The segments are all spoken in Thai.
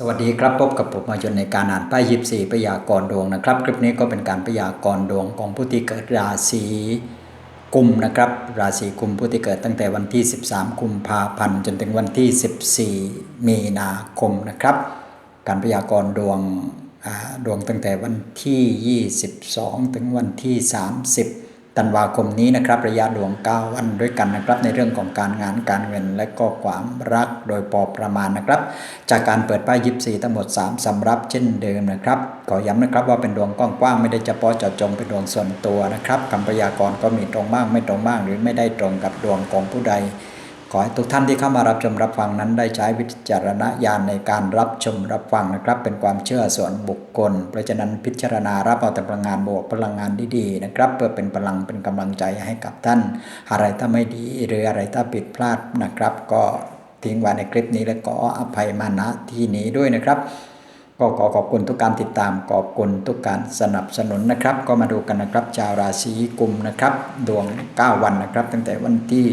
สวัสดีครับพบกับผมมาจนในการอ่านป้ายยิบสี่พยากรดวงนะครับ คลิปนี้ก็เป็นการพยากรดวงของผู้ที่เกิดราศีกุมนะครับ ราศีกุมผู้ที่เกิดตั้งแต่วันที่ 13 กุมภาพันธ์จนถึงวันที่ 14 มีนาคมนะครับ การพยากรดวงดวงตั้งแต่วันที่ 22 ถึงวันที่ 30 ธันวาคมนี้นะครับระยะดวง 9 วันด้วยกันนะครับในเรื่องของการงานการเงินและก็ความรักโดยพอประมาณนะครับ จากการเปิดป้ายยิปซีทั้งหมด 3สำรับเช่นเดิมนะครับขอย้ำนะครับว่าเป็นดวงกว้างๆไม่ได้เฉพาะเจาะจงเป็นดวงส่วนตัวนะครับคำพยากรณ์ก็มีตรงบ้างไม่ตรงบ้างหรือไม่ได้ตรงกับดวงของผู้ใด ขอให้ทุกท่านที่เข้ามารับชมรับฟังนั้นได้ใช้วิจารณญาณในการรับชมรับฟังนะครับ เป็นความเชื่อส่วนบุคคล เพราะฉะนั้นพิจารณารับเอาแต่พลังงานบวกพลังงานดีๆนะครับ เพื่อเป็นพลังเป็นกำลังใจให้กับท่าน อะไรถ้าไม่ดีหรืออะไรถ้าผิดพลาดนะครับ ก็ทิ้งไว้ในคลิปนี้และขออภัยมาณที่นี้ด้วยนะครับก็ขอขอบคุณทุกการติดตามขอบคุณทุกการสนับสนุนนะครับ ก็มาดูกันนะครับชาวราศีกุมนะครับ ดวง 9 วันนะครับ ตั้งแต่วันที่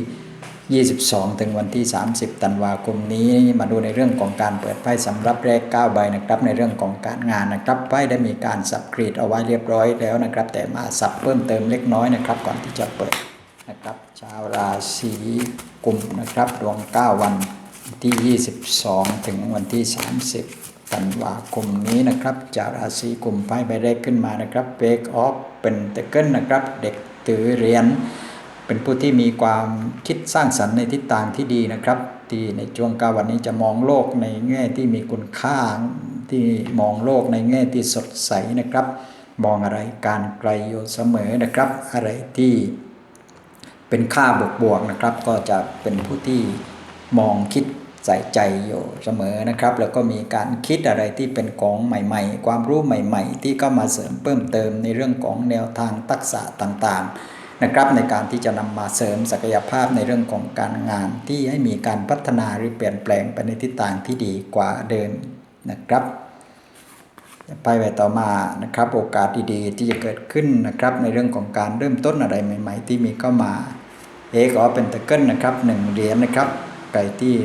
22 ถึงวันที่ 30 ธันวาคมนี้มาดูในเรื่องของการเปิดไพ่สำรับแรก 9 ใบนะครับ ในเรื่องของการงานนะครับไพ่ได้มีการสับกรีดเอาไว้เรียบร้อยแล้วนะครับ แต่มาสับเพิ่มเติมเล็กน้อยนะครับก่อนที่จะเปิดนะครับชาวราศีกุมนะครับดวง 9 วันที่ 22 ถึงวันที่ 30 ธันวาคมนี้นะครับชาวราศีกุมไพ่ใบแรกขึ้นมานะครับเบรกออฟเป็นเตเกิลนะครับเด็กถือเหรียญ เป็นผู้ที่มีความคิดสร้างสรรค์ในทิศทางที่ดีนะครับ ที่ในช่วงกาวันนี้จะมองโลกในแง่ที่มีคุณค่าที่มองโลกในแง่ที่สดใสนะครับ มองอะไรการไกลอยู่เสมอนะครับ อะไรที่เป็นค่าบวกๆนะครับ ก็จะเป็นผู้ที่มองคิดใส่ใจอยู่เสมอนะครับ แล้วก็มีการคิดอะไรที่เป็นของใหม่ ๆ ความรู้ใหม่ ๆ ที่เข้ามาเสริมเพิ่มเติมในเรื่องของแนวทางทักษะต่างๆ นะครับในการที่จะนำมาเสริมศักยภาพในเรื่องของการงานที่ให้มีการพัฒนาหรือเปลี่ยนแปลงไปในทิศทางที่ดีกว่าเดิมนะครับไปไปต่อมานะครับโอกาสดีๆ ที่จะเกิดขึ้นนะครับในเรื่องของการเริ่มต้นอะไรใหม่ ๆ ที่มีเข้ามาเอกอเป็นตะเกิลนะครับหนึ่งเหรียญนะครับใครที่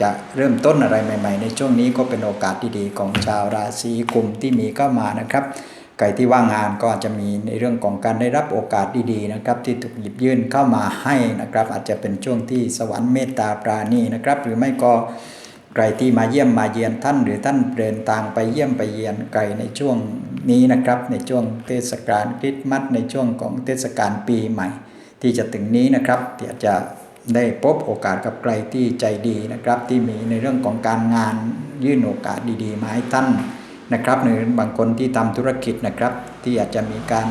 จะเริ่มต้นอะไรใหม่ ๆ ในช่วงนี้ก็เป็นโอกาสดีๆของชาวราศีกุมที่มีเข้ามานะครับ ใครที่ว่างงานก็อาจจะมีในเรื่องของการได้รับโอกาสดีๆนะครับ ที่ถูกหยิบยื่นเข้ามาให้นะครับ อาจจะเป็นช่วงที่สวรรค์เมตตาปราณีนะครับ หรือไม่ก็ใครที่มาเยี่ยมมาเยือนท่าน หรือท่านเดินทางไปเยี่ยมไปเยียนไกลในช่วงนี้นะครับ ในช่วงเทศกาลคริสต์มาสในช่วงของเทศกาลปีใหม่ ที่จะถึงนี้นะครับที่อาจจะได้พบโอกาสกับใครที่ใจดีนะครับ ที่มีในเรื่องของการงานยื่นโอกาสดีๆมาให้ท่าน นะครับหรือบางคนที่ทำธุรกิจนะครับ ที่อาจจะมีการ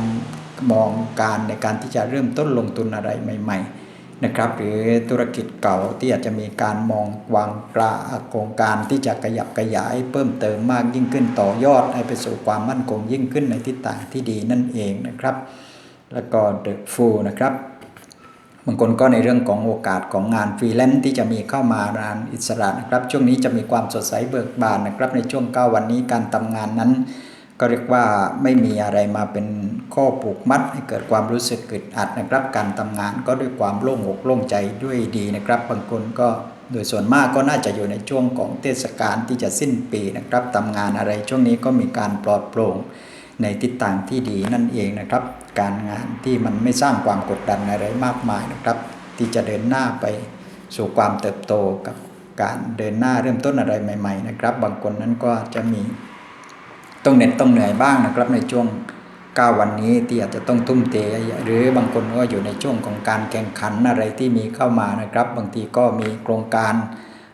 มองการในการที่จะเริ่มต้นลงทุนอะไรใหม่ ๆนะครับ หรือธุรกิจเก่าที่อาจจะมีการมองวางกลาโครงการที่จะขยับขยาย เพิ่มเติมมากยิ่งขึ้นต่อยอดให้ไปสู่ความมั่นคงยิ่งขึ้นในทิศทางที่ดีนั่นเองนะครับ แล้วก็เดอะฟูนะครับ บางคนก็ในเรื่องของโอกาสของงานฟรีแลนซ์ที่จะมีเข้ามางานอิสระนะครับ ช่วงนี้จะมีความสดใสเบิกบานนะครับ ในช่วง 9 วันนี้การทำงานนั้น ก็เรียกว่าไม่มีอะไรมาเป็นข้อผูกมัดให้เกิดความรู้สึกอึดอัดนะครับ การทำงานก็ด้วยความโล่งอกโล่งใจด้วยดีนะครับ บางคนก็โดยส่วนมากก็น่าจะอยู่ในช่วงของเทศกาลที่จะสิ้นปีนะครับทำงานอะไรช่วงนี้ก็มีการปลอดโปร่ง ในทิศทางที่ดีนั่นเองนะครับ การงานที่มันไม่สร้างความกดดันอะไรมากมายนะครับ ที่จะเดินหน้าไปสู่ความเติบโตกับการเดินหน้าเริ่มต้นอะไรใหม่ ๆ นะครับ บางคนนั้นก็จะมีต้องเหน็ดต้องเหนื่อยบ้างนะครับ ในช่วง 9 วันนี้ที่อาจจะต้องทุ่มเทหรือบางคนก็อยู่ในช่วงของการแข่งขันอะไรที่มีเข้ามานะครับ บางทีก็มีโครงการ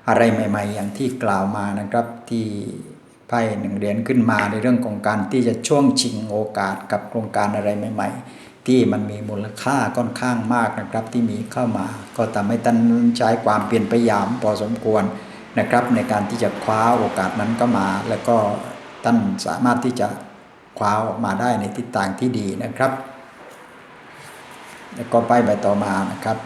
อะไรใหม่ ๆ อย่างที่กล่าวมานะครับที่ ไพ่หนึ่งเหรียญขึ้นมาในเรื่องของการที่จะช่วงชิงโอกาสกับโครงการอะไรใหม่ ๆ ที่มันมีมูลค่าค่อนข้างมากนะครับ ที่มีเข้ามา ก็ทำให้ท่านใช้ความเปลี่ยนพยายามพอสมควรนะครับ ในการที่จะคว้าโอกาสนั้นก็มา แล้วก็ท่านสามารถที่จะคว้าออกมาได้ในทิศทางที่ดีนะครับ แล้วก็ไปใบต่อมานะครับ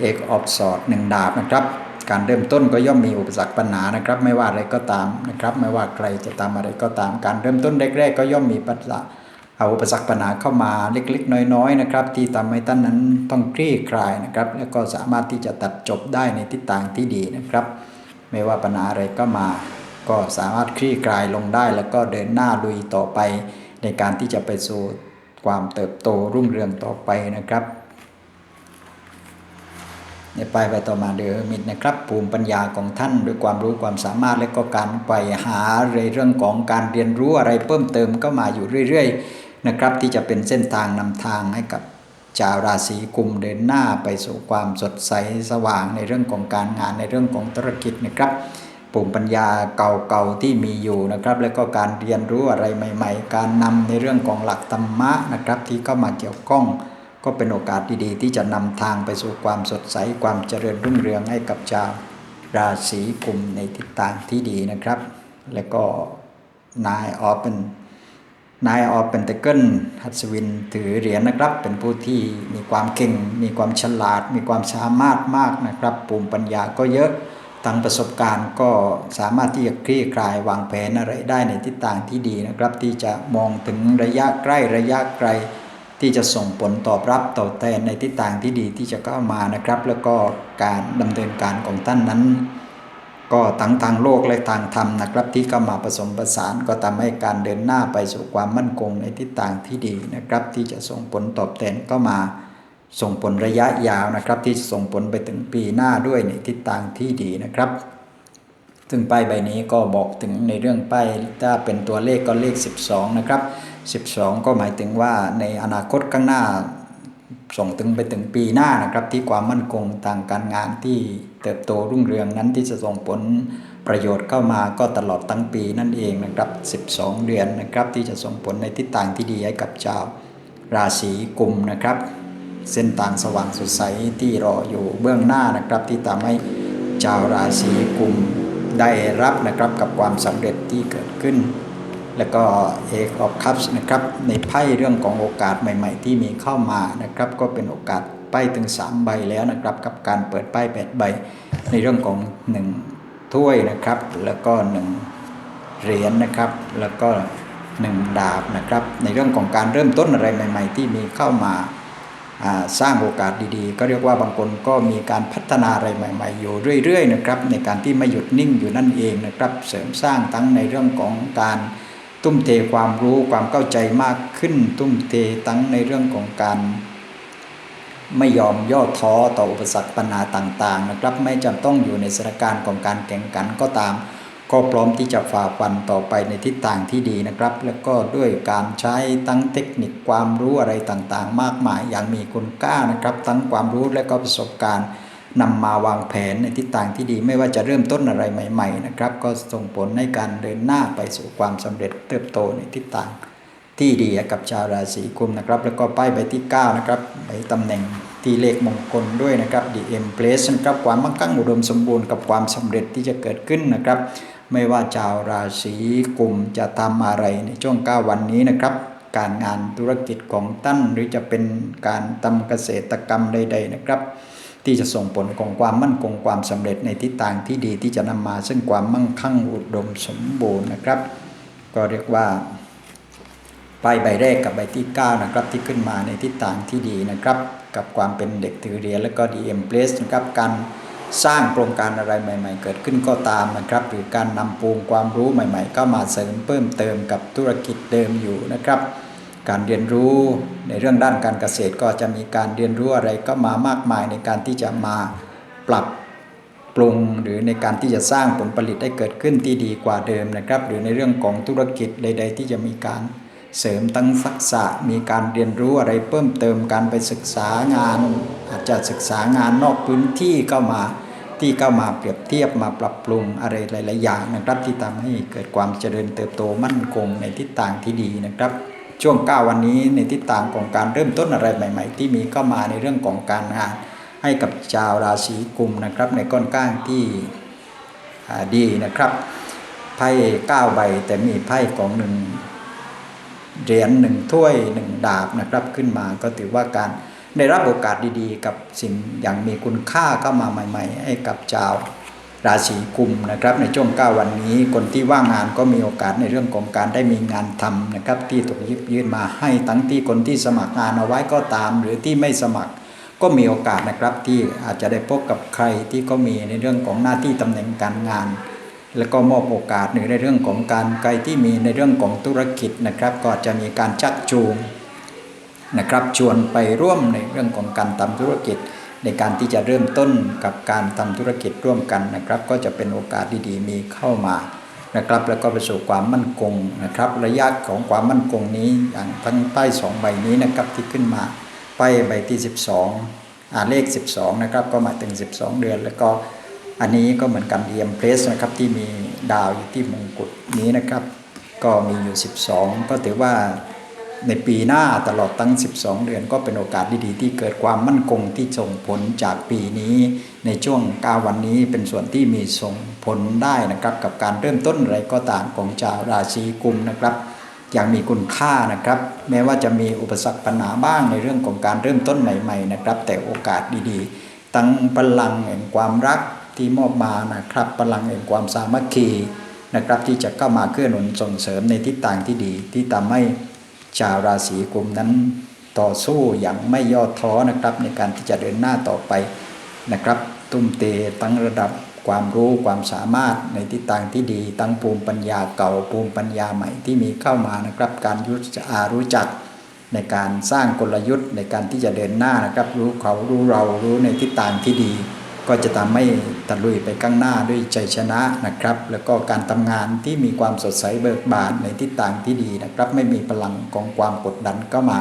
เอกออฟสอดหนึ่งดาบนะครับ การเริ่มต้นก็ย่อมมีอุปสรรคปัญหานะครับ ไม่ว่าอะไรก็ตามนะครับ ไม่ว่าใครจะทำอะไรก็ตามการเริ่มต้นแรก ๆ ก็ย่อมมีปัญหาเอาอุปสรรคปัญหาเข้ามาเล็กๆ น้อยๆนะครับ ที่ทำให้ท่านนั้นต้องคลี่คลายนะครับ แล้วก็สามารถที่จะตัดจบได้ในทิศทางที่ดีนะครับ ไม่ว่าปัญหาอะไรก็มา ก็สามารถคลี่คลายลงได้ แล้วก็เดินหน้าลุยต่อไป ในการที่จะไปสู่ความเติบโตรุ่งเรืองต่อไปนะครับ ในไปไปต่อมาเดอมิดนะครับภูมิปัญญาของท่านด้วยความรู้ความสามารถและก็การไปหาในเรื่องของการเรียนรู้อะไรเพิ่มเติมก็มาอยู่เรื่อยๆนะครับ ที่จะเป็นเส้นทางนำทางให้กับชาวราศีกุมเดินหน้าไปสู่ความสดใสสว่างในเรื่องของการงานในเรื่องของธุรกิจนะครับภูมิปัญญาเก่าๆที่มีอยู่นะครับ แล้วก็การเรียนรู้อะไรใหม่ ๆ การนำในเรื่องของหลักธรรมะนะครับ ที่เข้ามาเกี่ยวข้อง ก็เป็นโอกาสดีๆ ที่จะนำทางไปสู่ความสดใสความเจริญรุ่งเรืองให้กับชาวราศีกุมในทิศทางที่ดีนะครับ และก็นายออฟเป็นนายออฟเป็นเตเกิลฮัสวินถือเหรียญนะครับ เป็นผู้ที่มีความเก่ง มีความฉลาด มีความสามารถมากนะครับภูมิปัญญาก็เยอะทั้งประสบการณ์ก็สามารถที่จะคลี่คลายวางแผนอะไรได้ในทิศทางที่ดีนะครับ ที่จะมองถึงระยะใกล้ระยะไกล ที่จะส่งผลตอบรับตอบแทนในทิศทางที่ดีที่จะเข้ามานะครับ แล้วก็การดำเนินการของท่านนั้น ก็ทั้งทางโลกและทางธรรมนะครับ ที่เข้ามาผสมผสานก็ทำให้การเดินหน้าไปสู่ความมั่นคงในทิศทางที่ดีนะครับ ที่จะส่งผลตอบแทนก็มาส่งผลระยะยาวนะครับ ที่ส่งผลไปถึงปีหน้าด้วยในทิศทางที่ดีนะครับ ซึ่งป้ายใบนี้ก็บอกถึงในเรื่องป้ายถ้าเป็นตัวเลขก็เลข 12 นะครับ 12 ก็หมายถึงว่าในอนาคตข้างหน้าส่งถึงไปถึงปีหน้านะครับ ที่ความมั่นคงทางการงานที่เติบโตรุ่งเรืองนั้นที่จะส่งผลประโยชน์เข้ามาก็ตลอดทั้งปีนั่นเองนะครับ 12 เดือนนะครับที่จะส่งผลในทิศทางที่ดีให้กับชาวราศีกุมนะครับ เส้นทางสว่างสดใสที่รออยู่เบื้องหน้านะครับ ที่ทำให้ชาวราศีกุมได้รับนะครับกับความสำเร็จที่เกิดขึ้น แล้วก็เอกออฟคัพนะครับในไพ่เรื่องของโอกาสใหม่ ๆ ที่มีเข้ามานะครับก็เป็นโอกาสไพ่ถึง 3 ใบแล้วนะครับ กับการเปิดไพ่8ใบ ในเรื่องของ 1 ถ้วยนะครับ แล้วก็ 1 เหรียญนนะครับ แล้วก็ 1 ดาบนะครับ ในเรื่องของการเริ่มต้นอะไรใหม่ ๆ ที่มีเข้ามาสร้างโอกาสดีๆ ก็เรียกว่าบางคนก็มีการพัฒนาอะไรใหม่ ๆ อยู่เรื่อยๆนะครับในการที่ไม่หยุดนิ่งอยู่นั่นเองนะครับ เสริมสร้างทั้งในเรื่องของการ ทุ่มเทความรู้ความเข้าใจมากขึ้นทุ่มเททั้งในเรื่องของการไม่ยอมย่อท้อต่ออุปสรรคปัญหาต่างๆ นะครับ ไม่จำต้องอยู่ในสถานการณ์ของการแข่งขันก็ตาม ก็พร้อมที่จะฝ่าฟันต่อไปในทิศทางที่ดีนะครับ แล้วก็ด้วยการใช้ทั้งเทคนิคความรู้อะไรต่างๆ มากมายอย่างมีคุณค่านะครับ ทั้งความรู้และก็ประสบการณ์ นำมาวางแผนในทิศทางที่ดีไม่ว่าจะเริ่มต้นอะไรใหม่ๆนะครับ ก็ส่งผลในการเดินหน้าไปสู่ความสำเร็จเติบโตในทิศทางที่ดีกับชาวราศีกุมนะครับ แล้วก็ป้ายใบที่ 9 นะครับใบตำแหน่งที่เลขมงคลด้วยนะครับ The Empress นะครับความมั่งคั่งอุดมสมบูรณ์กับความสำเร็จที่จะเกิดขึ้นนะครับ ไม่ว่าชาวราศีกุมจะทำอะไรในช่วง 9 วันนี้นะครับ การงานธุรกิจของท่านหรือจะเป็นการทำเกษตรกรรมใด ๆ นะครับ ที่จะส่งผลของความมั่นคงความสำเร็จในทิศทางที่ดีที่จะนำมา ซึ่งความมั่งคั่งอุดมสมบูรณ์นะครับ ก็เรียกว่าป้ายใบแรกกับใบที่ 9 นะครับ ที่ขึ้นมาในทิศทางที่ดีนะครับ กับความเป็นเด็กถือเหรียญและก็ดีเอ็มเพลสนะครับการสร้างโครงการอะไรใหม่ ๆ เกิดขึ้นก็ตามนะครับ หรือการนำปูงความรู้ใหม่ๆเข้ามาเสริมเพิ่มเติมกับธุรกิจเดิมอยู่นะครับ การเรียนรู้ในเรื่องด้านการเกษตรก็จะมีการเรียนรู้อะไรก็มามากมายในการที่จะมาปรับปรุงหรือในการที่จะสร้างผลผลิตให้เกิดขึ้นที่ดีกว่าเดิมนะครับ หรือในเรื่องของธุรกิจใด ๆ ที่จะมีการเสริมตั้งทักษะมีการเรียนรู้อะไรเพิ่มเติมการไปศึกษางาน อาจจะศึกษางานนอกพื้นที่เข้ามาที่เข้ามาเปรียบเทียบมาปรับปรุงอะไรหลาย ๆ อย่างนะครับที่ทำให้เกิดความเจริญเติบโตมั่นคงในทิศทางที่ดีนะครับ ช่วง 9 วันนี้ในทิศทางของการเริ่มต้นอะไรใหม่ ๆ ที่มีเข้ามาในเรื่องของการงาน ให้กับชาวราศีกุมนะครับ ในก้อนก้างที่ดีนะครับไพ่9ใบแต่มีไพ่ของหนึ่งเหรียญหนึ่งถ้วยหนึ่งดาบนะครับขึ้นมาก็ถือว่าการได้รับโอกาสดีๆ กับสิ่งอย่างมีคุณค่าเข้ามาใหม่ ๆ ให้กับชาว ราศีกุมนะครับในช่วง 9 วันนี้ คนที่ว่างงานก็มีโอกาสในเรื่องของการได้มีงานทำนะครับที่ถูกยิบยื่นมาให้ทั้งที่คนที่สมัครงานเอาไว้ก็ตาม หรือที่ไม่สมัครก็มีโอกาสนะครับที่อาจจะได้พบกับใครที่ก็มีในเรื่องของหน้าที่ตำแหน่งการงาน แล้วก็มอบโอกาสหรือในเรื่องของการใครที่มีในเรื่องของธุรกิจนะครับ ก็จะมีการชักจูงนะครับชวนไปร่วมในเรื่องของการทำธุรกิจ ในการที่จะเริ่มต้นกับการทำธุรกิจร่วมกันนะครับ ก็จะเป็นโอกาสดีๆ มีเข้ามานะครับ แล้วก็ประสบความมั่นคงนะครับ ระยะของความมั่นคงนี้อย่างทั้งป้ายสองใบนี้นะครับที่ขึ้นมาไปใบที่ 12อ่าเลข 12นะครับก็มาถึง 12 เดือน แล้วก็อันนี้ก็เหมือนกันเดียมเพรสนะครับที่มีดาวอยู่ที่มงกุฎนี้นะครับ ก็มีอยู่ 12 ก็ถือว่า ในปีหน้าตลอดทั้ง 12 เดือน ก็เป็นโอกาสดีๆ ที่เกิดความมั่นคงที่ส่งผลจากปีนี้ ในช่วง9วันนี้เป็นส่วนที่มีส่งผลได้นะครับ กับการเริ่มต้นอะไรก็ตามของชาวราศีกุมนะครับอย่างมีคุณค่านะครับ แม้ว่าจะมีอุปสรรคปัญหาบ้างในเรื่องของการเริ่มต้นใหม่ๆนะครับ แต่โอกาสดีๆ ตั้งพลังแห่งความรักที่มอบมานะครับพลังแห่งความสามัคคีนะครับที่จะเข้ามาเกื้อหนุนส่งเสริมในทิศทางที่ดี ที่ทำให้ ชาวราศีกุมนั้นต่อสู้อย่างไม่ย่อท้อนะครับ ในการที่จะเดินหน้าต่อไปนะครับ ตุ้มเตตั้งระดับความรู้ความสามารถในทิศทางที่ดี ตั้งภูมิปัญญาเก่าภูมิปัญญาใหม่ที่มีเข้ามานะครับ การยุทธารู้จักในการสร้างกลยุทธ์ในการที่จะเดินหน้านะครับ รู้เขารู้เรารู้ในทิศทางที่ดี ก็จะทำให้ ตะลุยไปข้างหน้าด้วยใจชนะนะครับ แล้วก็การทำงานที่มีความสดใสเบิกบานในทิศทางที่ดีนะครับ ไม่มีพลังของความกดดันก็มา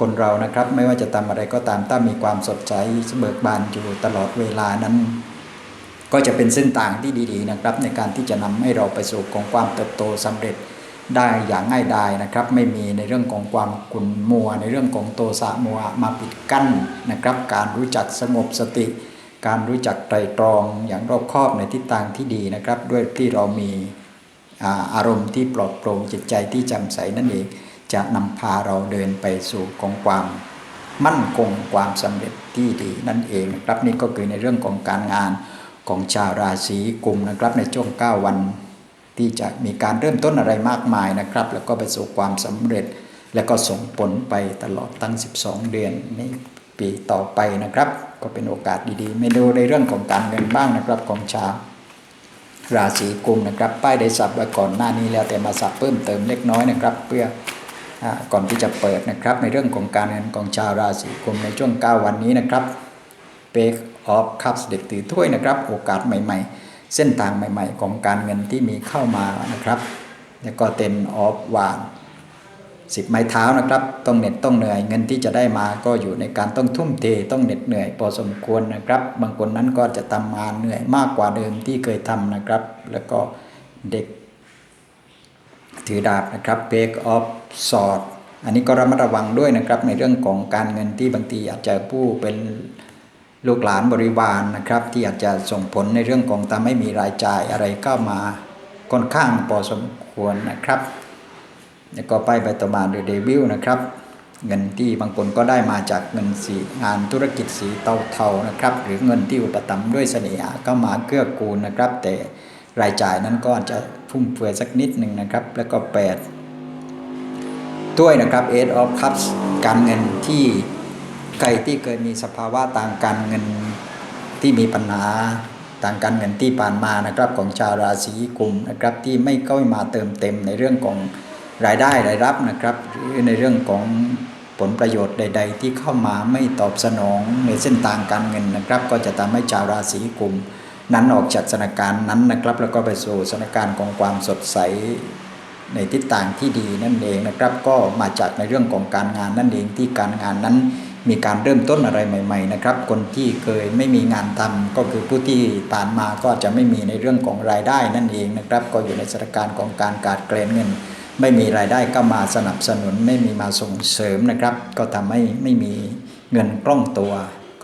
คนเรานะครับ ไม่ว่าจะทำอะไรก็ตามถ้ามีความสดใสเบิกบานอยู่ตลอดเวลานั้น ก็จะเป็นเส้นทางที่ดีๆนะครับ ในการที่จะนำให้เราไปสู่ของความเติบโตสำเร็จได้อย่างง่ายดายนะครับ ไม่มีในเรื่องของความกุนมัว ในเรื่องของโตสะมัวมาปิดกั้นนะครับ การรู้จักสงบสติ การรู้จักไตรตรองอย่างรอบคอบในทิศทางที่ดีนะครับ ด้วยที่เรามีอารมณ์ที่ปลอดโปร่งจิตใจที่จ่มใสนั่นเอง จะนำพาเราเดินไปสู่ของความมั่นคงความสำเร็จที่ดีนั่นเองนะครับนี่ก็คือในเรื่องของการงานของชาวราศีกุมนะครับในช่วง 9 วัน ที่จะมีการเริ่มต้นอะไรมากมายนะครับ แล้วก็ไปสู่ความสำเร็จ และก็ส่งผลไปตลอดทั้ง 12 เดือนใน ปีต่อไปนะครับ ก็เป็นโอกาสดีๆ ไม่ดูในเรื่องของการเงินบ้างนะครับของชาวราศีกุมนะครับป้ายได้สับไว้ก่อนหน้านี้แล้วแต่มาสับเพิ่มเติมเล็กน้อยนะครับ เพื่ออก่อนที่จะเปิดนะครับ ในเรื่องของการเงินของชาวราศีกุมในช่วง 9 วันนี้นะครับเปกออฟคัพเด็กถือถ้วยนะครับ โอกาสใหม่ ๆ เส้นทางใหม่ ๆ ของการเงินที่มีเข้ามานะครับ แล้วก็เต็นออฟวาน สิบไม้เท้านะครับ ต้องเหน็ดต้องเหนื่อยเงินที่จะได้มาก็อยู่ในการต้องทุ่มเทต้องเหน็ดเหนื่อยพอสมควรนะครับ บางคนนั้นก็จะทำงานเหนื่อยมากกว่าเดิมที่เคยทำนะครับ แล้วก็เด็กถือดาบนะครับ break of sword อันนี้ก็ระมัดระวังด้วยนะครับในเรื่องของการเงินที่บางทีอาจจะผู้เป็นลูกหลานบริวารนนะครับ ที่อาจจะส่งผลในเรื่องของทำให้มีรายจ่ายอะไรเข้ามาค่อนข้างพอสมควรนะครับ แล้วก็ไปไปต่อมาโดยเดวิลนะครับ เงินที่บางคนก็ได้มาจากเงินสีงานธุรกิจสีเทาๆนะครับ หรือเงินที่อุปถัมด้วยเสน่หาก็มาเกื้อกูลนะครับ แต่รายจ่ายนั้นก็อาจจะฟุ่มเฟือยสักนิดหนึ่งนะครับ แล้วก็ 8 ด้วยนะครับ e i g h of Cups การเงินที่ใครที่เคยมีสภาวะต่างการเงินที่มีปัญหาทางการเงินที่ผ่านมานะครับของชาวราศีกุมนะครับที่ไม่เข้ามาเติมเต็มในเรื่องของ รายได้รายรับนะครับหรือในเรื่องของผลประโยชน์ใด ๆ ที่เข้ามาไม่ตอบสนองในเส้นทางการเงินนะครับ ก็จะทำให้ชาวราศีกุมนั้นออกจากสถานการณ์นั้นนะครับ แล้วก็ไปสู่สถานการณ์ของความสดใสในทิศทางที่ดีนั่นเองนะครับ ก็มาจากในเรื่องของการงานนั่นเองที่การงานนั้นมีการเริ่มต้นอะไรใหม่ ๆ นะครับ คนที่เคยไม่มีงานทำก็คือผู้ที่ผ่านมาก็จะไม่มีในเรื่องของรายได้นั่นเองนะครับ ก็อยู่ในสถานการณ์ของการขาดแคลนเงิน ไม่มีรายได้ก็มาสนับสนุนไม่มีมาส่งเสริมนะครับ ก็ทำให้ไม่มีเงินกล้องตัว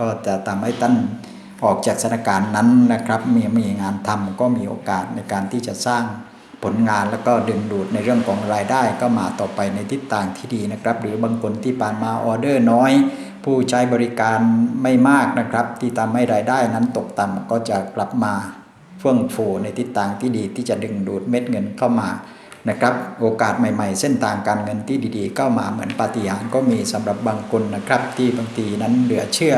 ก็จะทำให้ท่านออกจากสถานการณ์นั้นนะครับ มีมีงานทำก็มีโอกาสในการที่จะสร้างผลงานแล้วก็ดึงดูดในเรื่องของรายได้ก็มาต่อไปในทิศทางที่ดีนะครับ หรือบางคนที่ผ่านมาออเดอร์น้อย ผู้ใช้บริการไม่มากนะครับ ที่ทำให้รายได้นั้นตกต่ำก็จะกลับมาเฟื่องฟูในทิศทางที่ดีที่จะดึงดูดเม็ดเงินเข้ามา นะครับ โอกาสใหม่ๆ เส้นทางการเงินที่ดีๆเข้ามาเหมือนปาฏิหาริย์ก็มีสำหรับบางคนนะครับ ที่บางทีนั้นเหลือเชื่อ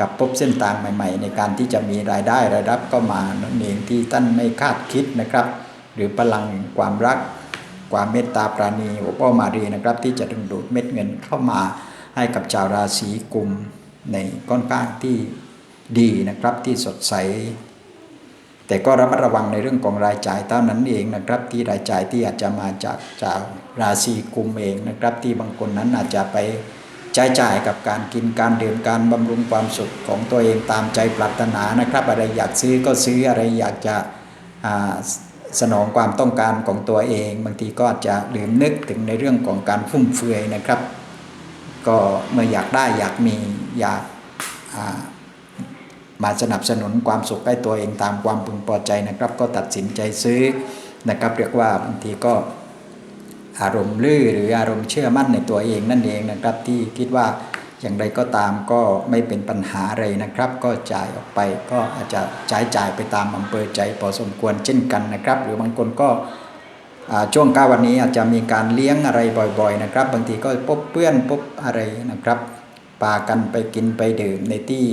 กับพบเส้นทางใหม่ ๆ ในการที่จะมีรายได้รายรับก็มานั่นเองที่ท่านไม่คาดคิดนะครับ หรือพลังความรัก ความเมตตาปราณีโอป้อมารีนะครับ ที่จะดึงดูดเม็ดเงินเข้ามาให้กับชาวราศีกุมในค่อนข้างที่ดีนะครับที่สดใส แต่ก็ระมัดระวังในเรื่องของรายจ่ายเท่านั้นเองนะครับ ที่รายจ่ายที่อาจจะมาจากจากราศีกุมเองนะครับ ที่บางคนนั้นอาจจะไปใช้จ่ายกับการกินการดื่มการบำรุงความสุขของตัวเองตามใจปรารถนานะครับ อะไรอยากซื้อก็ซื้ออะไรอยากจะสนองความต้องการของตัวเอง บางทีก็อาจจะลืมนึกถึงในเรื่องของการฟุ่มเฟือยนะครับ ก็เมื่ออยากได้อยากมีอยาก มาสนับสนุนความสุขให้ตัวเองตามความพึงพอใจนะครับ ก็ตัดสินใจซื้อนะครับ เรียกว่าบางทีก็อารมณ์ลื่อหรืออารมณ์เชื่อมั่นในตัวเองนั่นเองนะครับ ที่คิดว่าอย่างไรก็ตามก็ไม่เป็นปัญหาอะไรนะครับ ก็จ่ายออกไปก็อาจจะใช้จ่ายไปตามอำเภอใจพอสมควรเช่นกันนะครับ หรือบางคนก็ช่วงก้าวันนี้อาจจะมีการเลี้ยงอะไรบ่อย ๆ นะครับ บางทีก็พบเพื่อนพบอะไรนะครับปากันไปกินไปดื่มในที่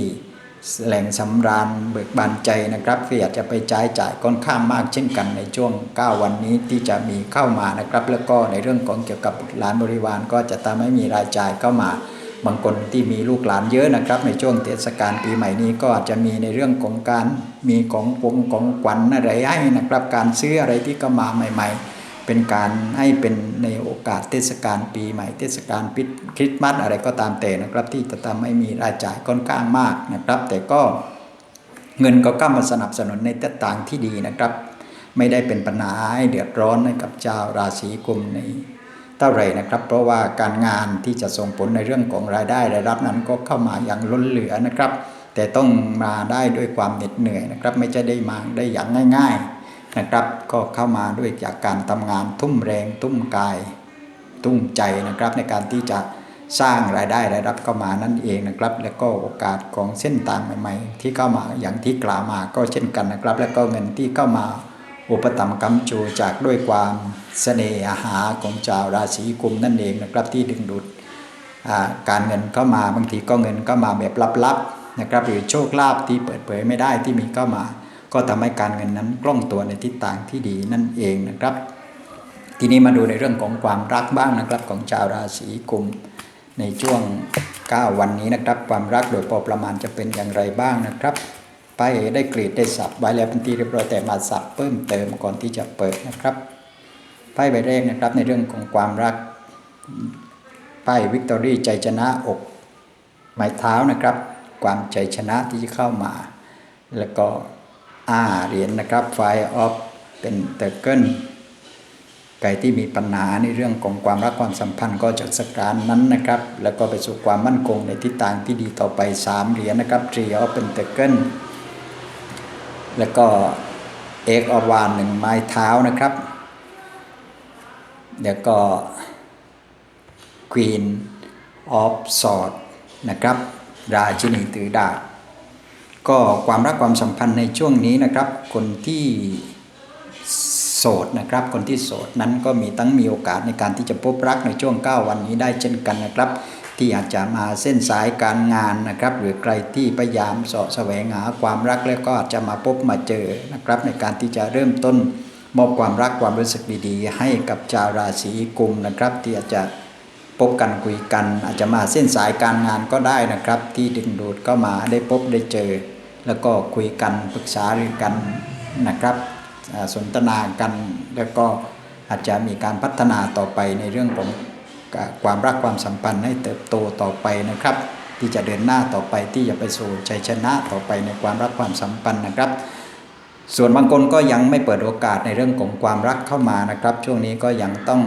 แหล่งสำราญเบิกบานใจนะครับที่อาจจะไปใช้จ่ายค่อนข้างมากเช่นกันในช่วง 9 วันนี้ที่จะมีเข้ามานะครับ แล้วก็ในเรื่องของเกี่ยวกับรหลานบริวารก็จะทำให้มีรายจ่ายเข้ามาบางคนที่มีลูกหลานเยอะนะครับ ในช่วงเทศกาลปีใหม่นี้ก็อาจจะมีในเรื่องของการมีของปงของขวัญอะไรให้นะครับ การซื้ออะไรที่เข้ามาใหม่ ๆ เป็นการให้เป็นในโอกาสเทศกาลปีใหม่เทศกาลปิดคริสต์มาสอะไรก็ตามแต่นะครับ ที่จะทำให้มีรายจ่ายค่อนข้างมากนะครับ แต่ก็เงินก็เข้ามาสนับสนุนในทิศทางที่ดีนะครับ ไม่ได้เป็นปัญหาให้เดือดร้อนให้กับชาวราศีกุมในเท่าไหร่นะครับ เพราะว่าการงานที่จะส่งผลในเรื่องของรายได้รายรับนั้นก็เข้ามาอย่างล้นเหลือนะครับ แต่ต้องมาได้ด้วยความเหน็ดเหนื่อยนะครับ ไม่ใช่ได้มาได้อย่างง่าย ๆ นะครับ ก็เข้ามาด้วยจากการทำงานทุ่มแรงทุ่มกาย ทุ่มใจนะครับ ในการที่จะสร้างรายได้รายรับเข้ามานั่นเองนะครับ แล้วก็โอกาสของเส้นทางใหม่ ๆ ที่เข้ามาอย่างที่กล่าวมาก็เช่นกันนะครับ แล้วก็เงินที่เข้ามาอุปถัมภ์กำจูจากด้วยความเสน่หาของชาวราศีกุมนั่นเองนะครับ ที่ดึงดูดการเงินเข้ามาบางทีก็เงินก็มาแบบลับๆนะครับหรือโชคลาภที่เปิดเผยไม่ได้ที่มีเข้ามา ก็ทำให้การเงินนั้นคล่องตัวในทิศทางที่ดีนั่นเองนะครับ ทีนี้มาดูในเรื่องของความรักบ้างนะครับของชาวราศีกุมในช่วง 9 วันนี้นะครับ ความรักโดยพอประมาณจะเป็นอย่างไรบ้างนะครับไปได้กรีดได้สับไว้แล้วเป็นที่เรียบร้อยแต่มาสับเพิ่มเติมก่อนที่จะเปิดนะครับไพ่ใบแรกนะครับในเรื่องของความรักป้ายวิกตอรี่ใจชนะอกไม้เท้านะครับ ความใจชนะที่จะเข้ามา แล้วก็ อาเหรียญนะครับไฟออฟเป็นเตอร์เกิลใครที่มีปัญหาในเรื่องของความรักความสัมพันธ์ก็จากสการนั้นนะครับ แล้วก็ไปสู่ความมั่นคงในทิศทางที่ดีต่อไป 3 เหรียญนะครับทรีออฟเป็นเตอร์เกิลแล้วก็เอกออฟวานหนึ่งไม้เท้านะครับแล้วก็ Queen of Swords นะครับ ราชินีถือดาบ ก็ความรักความสัมพันธ์ในช่วงนี้นะครับ คนที่โสดนะครับ คนที่โสดนั้นก็มีตั้งมีโอกาสในการที่จะพบรักในช่วง 9 วันนี้ได้เช่นกันนะครับ ที่อาจจะมาเส้นสายการงานนะครับ หรือใครที่พยายามเสาะแสวงหาความรักแล้วก็อาจจะมาพบมาเจอนะครับ ในการที่จะเริ่มต้นมอบความรักความรู้สึกดีๆ ให้กับชาวราศีกุมนะครับ ที่อาจจะพบกันคุยกัน อาจจะมาเส้นสายการงานก็ได้นะครับ ที่ดึงดูดก็มาได้พบได้เจอ แล้วก็คุยกันปรึกษาหรือกันนะครับสนทนากัน แล้วก็อาจจะมีการพัฒนาต่อไปในเรื่องของความรักความสัมพันธ์ให้เติบโตต่อไปนะครับ ที่จะเดินหน้าต่อไปที่จะไปสู่ชัยชนะต่อไปในความรักความสัมพันธ์นะครับ ส่วนบางคนก็ยังไม่เปิดโอกาสในเรื่องของความรักเข้ามานะครับ ช่วงนี้ก็ยังต้อง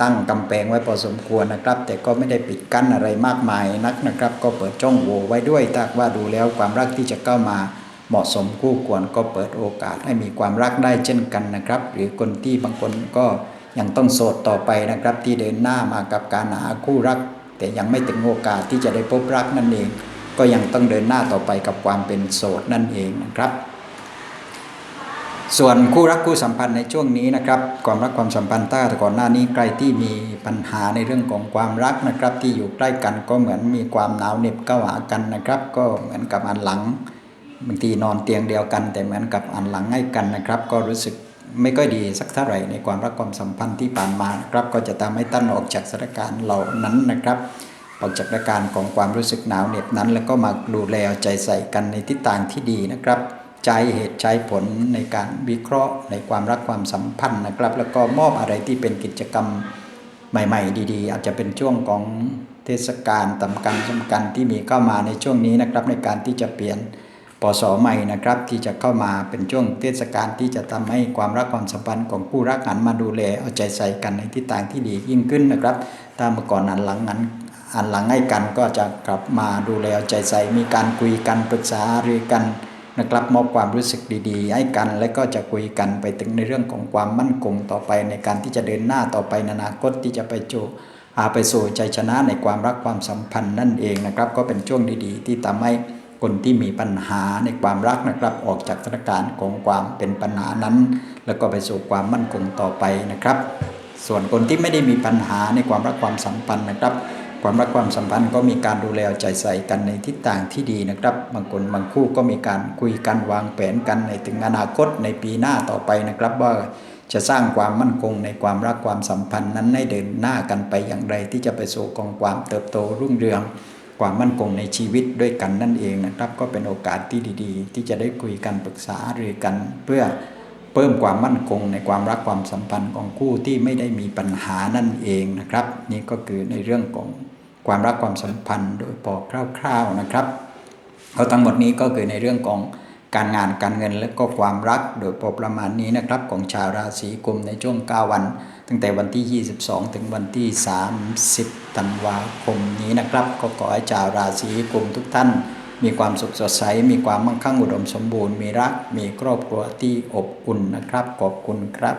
ตั้งกำแพงไว้พอสมควรนะครับ แต่ก็ไม่ได้ปิดกั้นอะไรมากมายนักนะครับ ก็เปิดช่องโหว่ไว้ด้วยถ้าว่าดูแล้วความรักที่จะเข้ามาเหมาะสมคู่ควรก็เปิดโอกาสให้มีความรักได้เช่นกันนะครับ หรือคนที่บางคนก็ยังต้องโสดต่อไปนะครับ ที่เดินหน้ามากับการหาคู่รัก แต่ยังไม่ถึงโอกาสที่จะได้พบรักนั่นเอง ก็ยังต้องเดินหน้าต่อไปกับความเป็นโสดนั่นเองนะครับ ส่วนคู่รักคู่สัมพันธ์ในช่วงนี้นะครับความรักความสัมพันธ์ตั้งแต่ก่อนหน้านี้ใครที่มีปัญหาในเรื่องของความรักนะครับ ที่อยู่ใกล้กันก็เหมือนมีความหนาวเหน็บเข้าหากันนะครับ ก็เหมือนกับอันหลังบางทีนอนเตียงเดียวกัน แต่เหมือนกับอันหลังให้กันนะครับ ก็รู้สึกไม่ค่อยดีสักเท่าไหร่ในความรักความสัมพันธ์ที่ผ่านมานะครับ ก็จะทำให้ตั้นออกจากสถานการณ์เหล่านั้นนะครับออกจากสถานการณ์ของความรู้สึกหนาวเหน็บนั้น แล้วก็มาดูแลเอาใจใส่กันในทิศทางที่ดีนะครับ ใจเหตุใจผลในการวิเคราะห์ในความรักความสัมพันธ์นะครับ แล้วก็มอบอะไรที่เป็นกิจกรรมใหม่ ๆ ดี ๆ อาจจะเป็นช่วงของเทศกาลสำคัญสำคัญที่มีเข้ามาในช่วงนี้นะครับ ในการที่จะเปลี่ยนปศใหม่นะครับ ที่จะเข้ามาเป็นช่วงเทศกาลที่จะทำให้ความรักความสัมพันธ์ของผู้รักหันมาดูแลเอาใจใส่กันในทิศทางที่ดียิ่งขึ้นนะครับถ้าเมื่อก่อนอันหลังนั้นอันหลังให้กันก็จะกลับมาดูแลเอาใจใส่มีการคุยกันปรึกษาหรือกัน นะครับมอบความรู้สึกดีๆ ให้กัน และก็จะคุยกันไปถึงในเรื่องของความมั่นคงต่อไปในการที่จะเดินหน้าต่อไปในอนาคตที่จะไปจูหาไปสู่ใจชนะในความรักความสัมพันธ์นั่นเองนะครับ ก็เป็นช่วงดีๆ ที่ทำให้คนที่มีปัญหาในความรักนะครับ ออกจากสถานการณ์ของความเป็นปัญหานั้น แล้วก็ไปสู่ความมั่นคงต่อไปนะครับ ส่วนคนที่ไม่ได้มีปัญหาในความรักความสัมพันธ์นะครับ ความรักความสัมพันธ์ก็มีการดูแลใจใส่กันในทิศทางที่ดีนะครับ บางคนบางคู่ก็มีการคุยกันวางแผนกันในถึงอนาคตในปีหน้าต่อไปนะครับ ว่าจะสร้างความมั่นคงในความรักความสัมพันธ์นั้นให้เดินหน้ากันไปอย่างไร ที่จะไปสู่กองความเติบโตรุ่งเรือง ความมั่นคงในชีวิตด้วยกันนั่นเองนะครับ ก็เป็นโอกาสที่ดี ๆ ที่จะได้คุยกันปรึกษาหรือกันเพื่อเพิ่มความมั่นคงในความรักความสัมพันธ์ของคู่ที่ไม่ได้มีปัญหานั่นเองนะครับ นี่ก็คือในเรื่องของ ความรักความสัมพันธ์โดยพอคร่าวๆนะครับเอาทั้งหมดนี้ก็คือในเรื่องของการงานการเงินและก็ความรักโดยพอประมาณนี้นะครับ ของชาวราศีกุมในช่วง 9 วัน ตั้งแต่วันที่ 22 ถึงวันที่ 30 ธันวาคมนี้นะครับ ก็ขอให้ชาวราศีกุมทุกท่าน มีความสุขสดใส มีความมั่งคั่งอุดมสมบูรณ์ มีรัก มีครอบครัวที่อบอุ่นนะครับ ขอบคุณครับ